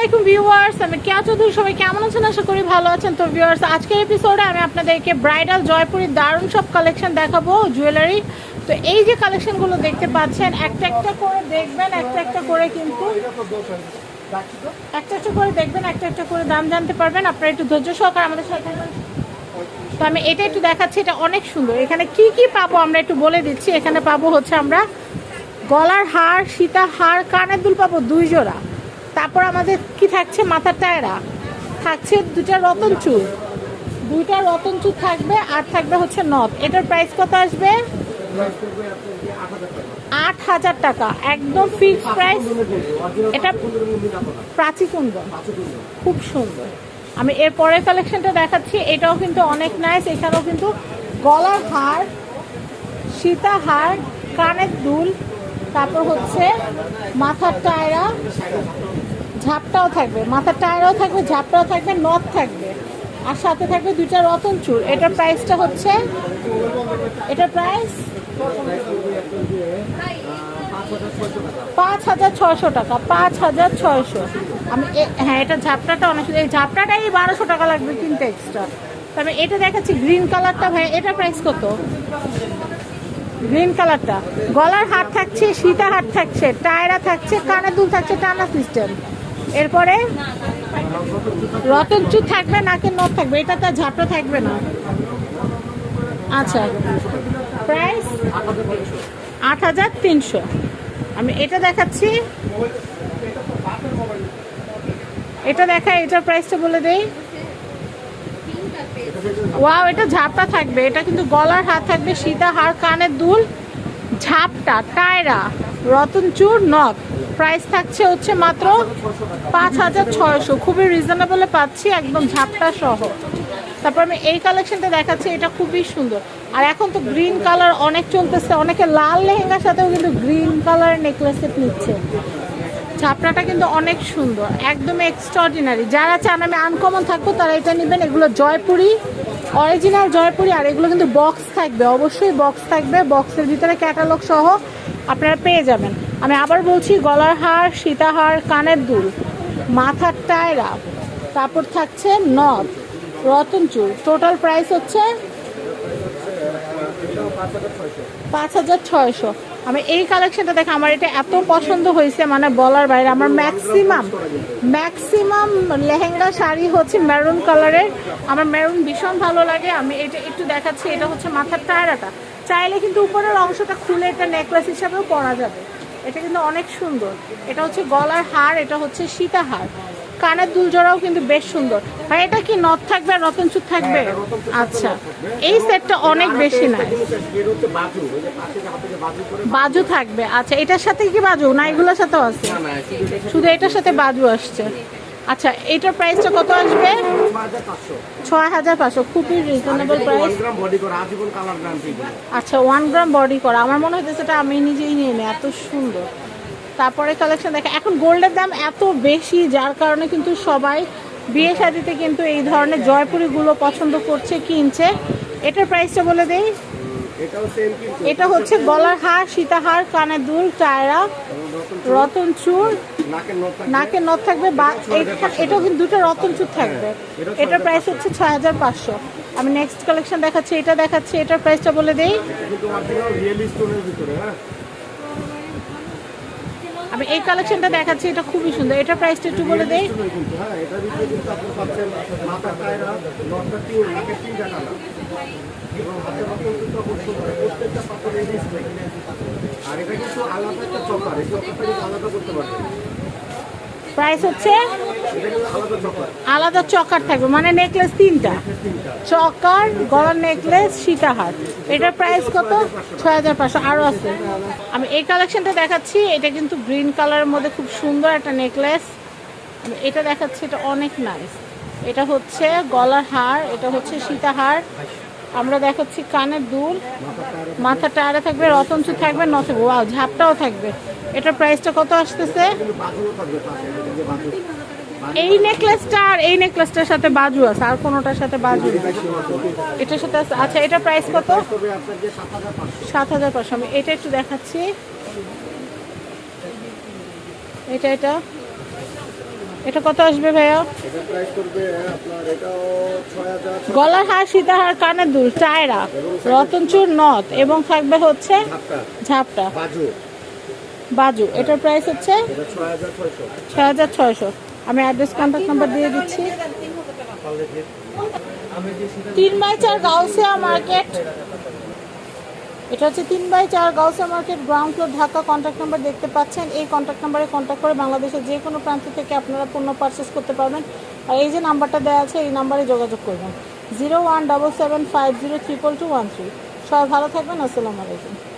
আসসালামাইকুম ভিউয়ার্স, আমি কেয়া চৌধুরী, সবাই কেমন আছেন? আশা করি ভালো আছেন। তো ভিউয়ার্স, আজকের এপিসোডে আমি আপনাদেরকে ব্রাইডাল জয়পুরের দারুণ সব কালেকশন দেখাবো জুয়েলারি তো এই যে কালেকশনগুলো দেখতে পাচ্ছেন, একটা একটা করে দেখবেন, একটা একটা করে কিন্তু একটা একটা করে দেখবেন, একটা একটা করে দাম জানতে পারবেন। আপনারা একটু ধৈর্য সহকারে আমাদের সাথে তো আমি এটা একটু দেখাচ্ছি, এটা অনেক সুন্দর। এখানে কি কি পাবো আমরা একটু বলে দিচ্ছি। এখানে পাবো হচ্ছে আমরা গলার হার সীতা হার, কানের দুল পাবো দুই জোড়া। তারপর আমাদের কি থাকছে? মাথার টায়রা। থাকছে দুটা রতন চুল। দুইটা রতন চুল থাকবে আর থাকবে হচ্ছে নথ। এটার প্রাইস কত আসবে? আট হাজার টাকা। একদম ফিক্স প্রাইস এটা প্রাচী কুন্দন খুব সুন্দর। আমি এর পরের কালেকশনটা দেখাচ্ছি। এটাও কিন্তু অনেক নাইস এখানেও কিন্তু গলার হার, সীতা হার, কানের দুল, তারপর হচ্ছে মাথার টায়রা। ঝাপটাও থাকবে, মাথার টায়রাও থাকবে, ঝাপটাও থাকবে, নথ থাকবে। আর সাথে থাকবে দুইটা রতন চুল। এটার প্রাইসটা হচ্ছে, এটার প্রাইস পাঁচ হাজার ছয়শো টাকা, পাঁচ হাজার ছয়শো। আমি হ্যাঁ এটা ঝাপটাটা অনেক। এই ঝাপটাটাই বারোশো টাকা লাগবে কিনতে এক্সট্রা তবে এটা দেখাচ্ছি গ্রিন কালারটা ভাই, এটা প্রাইস কত? গ্রিন কালারটা গলার হাট থাকছে সীতা হাট থাকছে, টায়রা থাকছে, কানের দুল থাকছে, টানা সিস্টেম এরপরে রতন চুর থাকবে নাকের নখ থাকবে, এটা তো ঝাপটা থাকবে না। আচ্ছা প্রাইস আট হাজার তিনশো। আমি এটা দেখাচ্ছি। এটা দেখা এটার প্রাইসটা বলে দেই। ওয়াও এটা ঝাপটা থাকবে, এটা কিন্তু গলার হাত থাকবে, সীতা হার, কানের দুল, ঝাপটা টায়রা রতনচুর নখ। প্রাইস থাকছে হচ্ছে মাত্র পাঁচ হাজার ছয়শো। খুবই রিজনেবলে পাচ্ছি, একদম ঝাপটা সহ। তারপর আমি এই কালেকশনটা দেখাচ্ছি, এটা খুবই সুন্দর। আর এখন তো গ্রিন কালার অনেক চলতেছে, অনেকে লাল লেহেঙ্গার সাথেও কিন্তু গ্রিন কালারের নেকলেস নিচ্ছে। ছাপড়াটা কিন্তু অনেক সুন্দর, একদম এক্সট্রাঅর্ডিনারি যারা চান আমি আনকমন থাকব, তারা এটা নেবেন। এগুলো জয়পুরি অরিজিনাল জয়পুরি, আর এগুলো কিন্তু বক্স থাকবে। অবশ্যই বক্স থাকবে বক্সের ভিতরে ক্যাটালগ সহ আপনারা পেয়ে যাবেন। আমি আবার বলছি, গলার হার, সীতাহার, কানের দুল, মাথার টায়রা, তারপর থাকছে নদ রতন চুল। টোটাল প্রাইস হচ্ছে পাঁচ হাজার ছয়শো। আমি এই কালেকশনটা দেখে আমার এটা এত পছন্দ হয়েছে মানে বলার বাইরে। আমার ম্যাক্সিমাম ম্যাক্সিমাম লেহেঙ্গা শাড়ি হচ্ছে মেরুন কালারের আমার মেরুন ভীষণ ভালো লাগে। আমি এটা একটু দেখাচ্ছি, এটা হচ্ছে মাথার টায়রাটা। চাইলে কিন্তু উপরের অংশটা খুলে এটা নেকলেস হিসাবেও পরা যাবে। এটা কিন্তু অনেক সুন্দর। এটা হচ্ছে গলার হার এটা হচ্ছে সীতা হার কানের দুল জোড়াও কিন্তু বেশ সুন্দর। ভাই এটা কি নথ থাকবে আর রতনচুর থাকবে আচ্ছা। এই সেটটা অনেক বেশি না বাজু। থাকবে। আচ্ছা এটার সাথে কি বাজু? না এগুলোর সাথেও আছে? শুধু এটার সাথে বাজু আসছে। আচ্ছা এটার প্রাইসটা কত আসবে? ছয় হাজার পাঁচশো। খুবই রিজনেবল প্রাইস আচ্ছা ওয়ান গ্রাম বডি করা। আমার মনে হচ্ছে সেটা আমি নিজেই নিয়ে নিই এত সুন্দর। তারপরে কালেকশন দেখে এখন গোল্ডের দাম এত বেশি যার কারণে কিন্তু সবাই বিয়ে শাদিতে কিন্তু এই ধরনের জয়পুরিগুলো পছন্দ করছে কিনছে। এটার প্রাইসটা বলে দেই। এটা হচ্ছে গলার হার সীতাহার কানের দুল টায়রা। রতন চুর নাকের নথ থাকবে? বা এটা- এটাও কিন্তু দুটো রতন চুর থাকবে। এটার প্রাইস হচ্ছে ছয় হাজার পাঁচশো। আমি নেক্সট কালেকশন দেখাচ্ছি এটা দেখাচ্ছি এটার প্রাইসটা বলে দেই। আমি এই কালেকশনটা দেখাচ্ছি, এটা খুবই সুন্দর। এটা প্রাইসটা একটু বলে দেই। আর এটা কিন্তু আলাদা একটা চপার, এই চপারটা কিন্তু আলাদা করতে পারবে প্রাইস হচ্ছে আলাদা চকার থাকবে মানে নেকলেস তিনটা। চকার, গলার নেকলেস সীতাহার এটার প্রাইস কত? ছয় হাজার পাঁচশো। আরও আছে। আমি এই কালেকশনটা দেখাচ্ছি। এটা কিন্তু গ্রিন কালারের মধ্যে খুব সুন্দর একটা নেকলেস এটা দেখাচ্ছি, এটা অনেক নাইস এটা হচ্ছে গলার হার, এটা হচ্ছে সীতাহার আমরা দেখাচ্ছি কানের দুল মাথা টায়ারে থাকবে, রতনচু থাকবে ন থাকবে ওয়াও, ঝাপটাও থাকবে। এটার প্রাইসটা কত আসতেছে? এই নেকলেসটা আর এই নেকলেসটার সাথে বাজু আছে, আর কোনোটার সাথে বাজু এটার সাথে আচ্ছা এটা প্রাইস কত? সাত হাজার পাঁচশো। আমি এটা একটু দেখাচ্ছি। এটা এটা। এটা কত আসবে ভাইয়া? গলার হার সীতাহার কানের দুল টায়রা রতনচুর নথ এবং থাকবে হচ্ছে ঝাপটা। বাজু। এটার প্রাইস হচ্ছে ছয় হাজার ছয়শো। আমি অ্যাড্রেস কন্ট্যাক্ট নাম্বার দিয়ে দিচ্ছি। তিন বাই চার গাউসিয়া মার্কেট এটা হচ্ছে তিন বাই চার Gausia market ground floor Dhaka contact number দেখতে পাচ্ছেন। এই কন্ট্যাক্ট নাম্বারে কন্ট্যাক্ট করে বাংলাদেশের যে কোনো প্রান্ত থেকে আপনারা পণ্য পারচেস করতে পারবেন। আর এই যে নাম্বারটা দেওয়া আছে, এই নাম্বারে যোগাযোগ করবেন। Zero one double seven five zero triple two one three সবাই ভালো থাকবেন, আসসালামু আলাইকুম।